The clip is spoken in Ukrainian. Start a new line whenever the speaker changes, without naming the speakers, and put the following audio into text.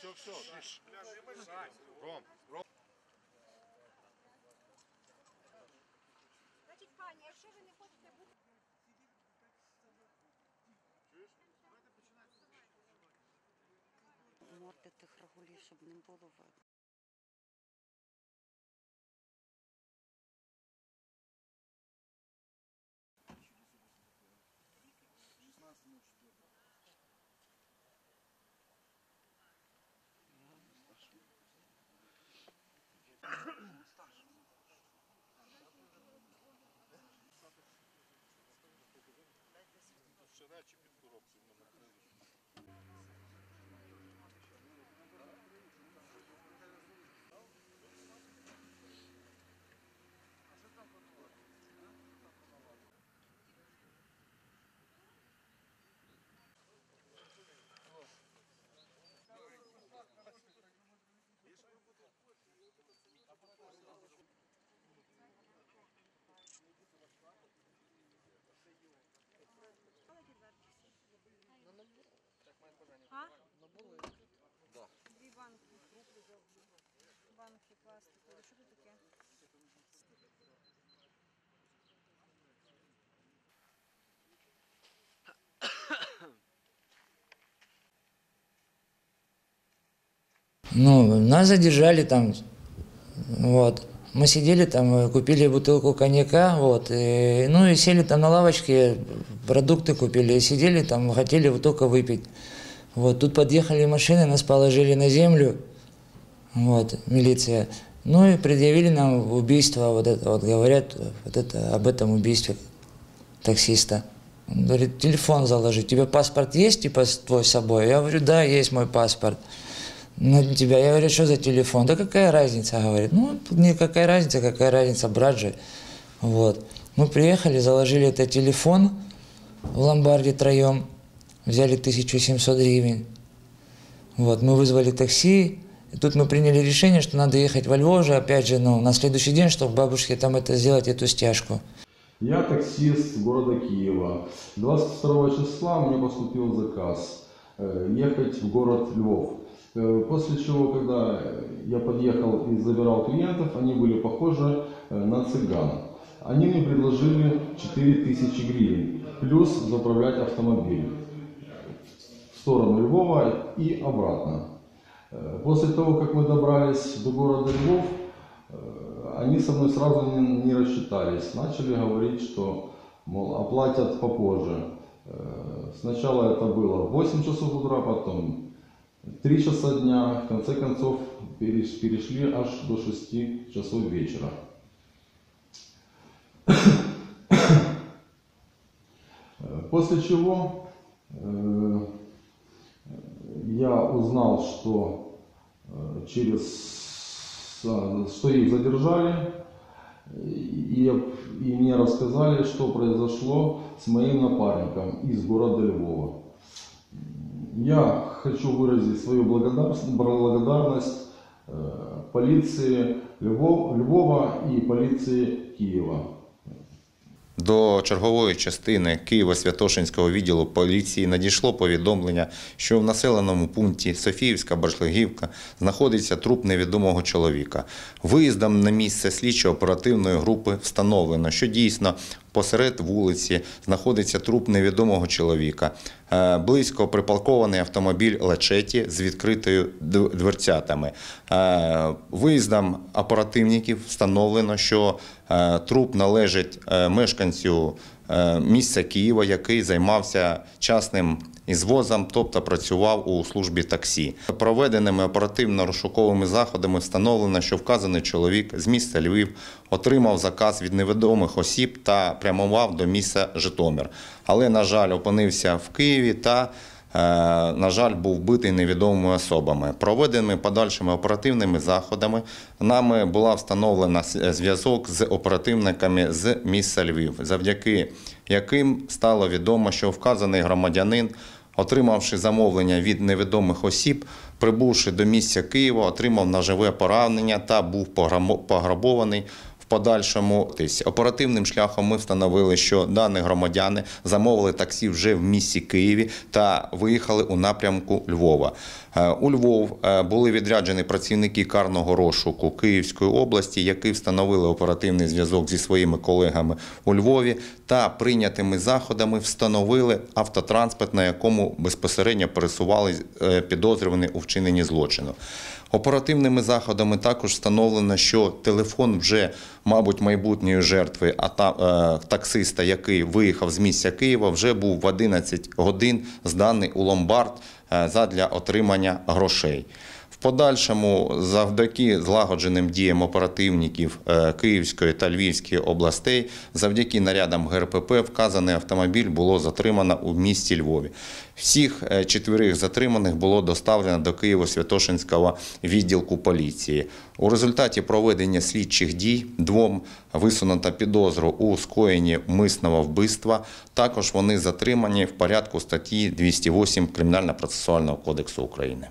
Все, все. Ром, Ром.
Значить, пані, якщо ви не хочете бути.
Морди тих рагулів, щоб не було видно.
Речі під коробці в накрили.
А? Дві банки. Банки пластикові. Що це таке?
Ну, нас задержали там, вот. Мы сидели там, э, купили бутылку коньяка, вот, и, ну и сели там на лавочке, продукты купили, и сидели там, хотели вот только выпить. Вот, тут подъехали машины, нас положили на землю, вот, милиция. Ну и предъявили нам убийство, вот это, вот говорят, вот это, об этом убийстве таксиста. Он говорит, телефон заложи, у тебя паспорт есть, типа, твой с собой? Я говорю, да, есть мой паспорт. На тебя, я говорю, что за телефон? Да какая разница, говорит. Ну, никакая разница, какая разница, брат же. Вот. Мы приехали, заложили этот телефон в ломбарде троем, взяли 1700 гривен. Вот, мы вызвали такси, и тут мы приняли решение, что надо ехать во Львов уже, опять же, ну, на следующий день, чтобы бабушке там это сделать, эту стяжку.
Я таксист города Киева. 22 числа мне поступил заказ э, ехать в город Львов. Э, После чего, когда я подъехал и забирал клиентов, они были похожи э, на цыган. Они мне предложили 4000 гривен, плюс заправлять автомобиль в сторону Львова и обратно. Э, После того, как мы добрались до города Львов, они со мной сразу не, не рассчитались. Начали говорить, что, мол, оплатят попозже. Сначала это было в 8 часов утра, потом 3 часа дня. В конце концов переш- перешли аж до 6 часов вечера. Э, После чего э, я узнал, что э, через что их задержали и, и мне рассказали, что произошло с моим напарником из города Львова. Я хочу выразить свою благодарность, э, полиции Львова и полиции Киева.
До чергової частини Києво-Святошинського відділу поліції надійшло повідомлення, що в населеному пункті Софіївська Башлигівка знаходиться труп невідомого чоловіка. Виїздом на місце слідчо-оперативної групи встановлено, що дійсно посеред вулиці знаходиться труп невідомого чоловіка. Е, Близько припаркований автомобіль Лачеті з відкритою дверцятами. Е, Виїздом оперативників встановлено, що е, труп належить мешканцю місця Києва, який займався частним ізвозом, тобто працював у службі таксі. Проведеними оперативно-розшуковими заходами встановлено, що вказаний чоловік з міста Львів отримав заказ від невідомих осіб та прямував до міста Житомир. Але, на жаль, опинився в Києві та е, на жаль, був вбитий невідомими особами. Проведеними подальшими оперативними заходами нами була встановлена зв'язок з оперативниками з міста Львів, завдяки яким стало відомо, що вказаний громадянин, отримавши замовлення від невідомих осіб, прибувши до місця Києва, отримав наживе поранення та був пограбований подальшому Тобто, оперативним шляхом ми встановили, що дані громадяни замовили таксі вже в місті Києві та виїхали у напрямку Львова. Е, У Львов е, були відряджені працівники карного розшуку Київської області, які встановили оперативний зв'язок зі своїми колегами у Львові та прийнятими заходами встановили автотранспорт, на якому безпосередньо пересували е, підозрювані у вчиненні злочину. Оперативними заходами також встановлено, що телефон вже, мабуть, майбутньої жертви, а та, е, таксиста, який виїхав з місця Києва, вже був в 11 годин зданий у ломбард е, задля отримання грошей. Подальшому, завдяки злагодженим діям оперативників е, Київської та Львівської областей, завдяки нарядам ГРПП, вказаний автомобіль було затримано у місті Львові. Всіх е, четверих затриманих було доставлено до Києво-Святошинського відділку поліції. У результаті проведення слідчих дій двом висунуто підозру у скоєнні мисного вбивства. Також вони затримані в порядку статті 208 Кримінально-процесуального кодексу України.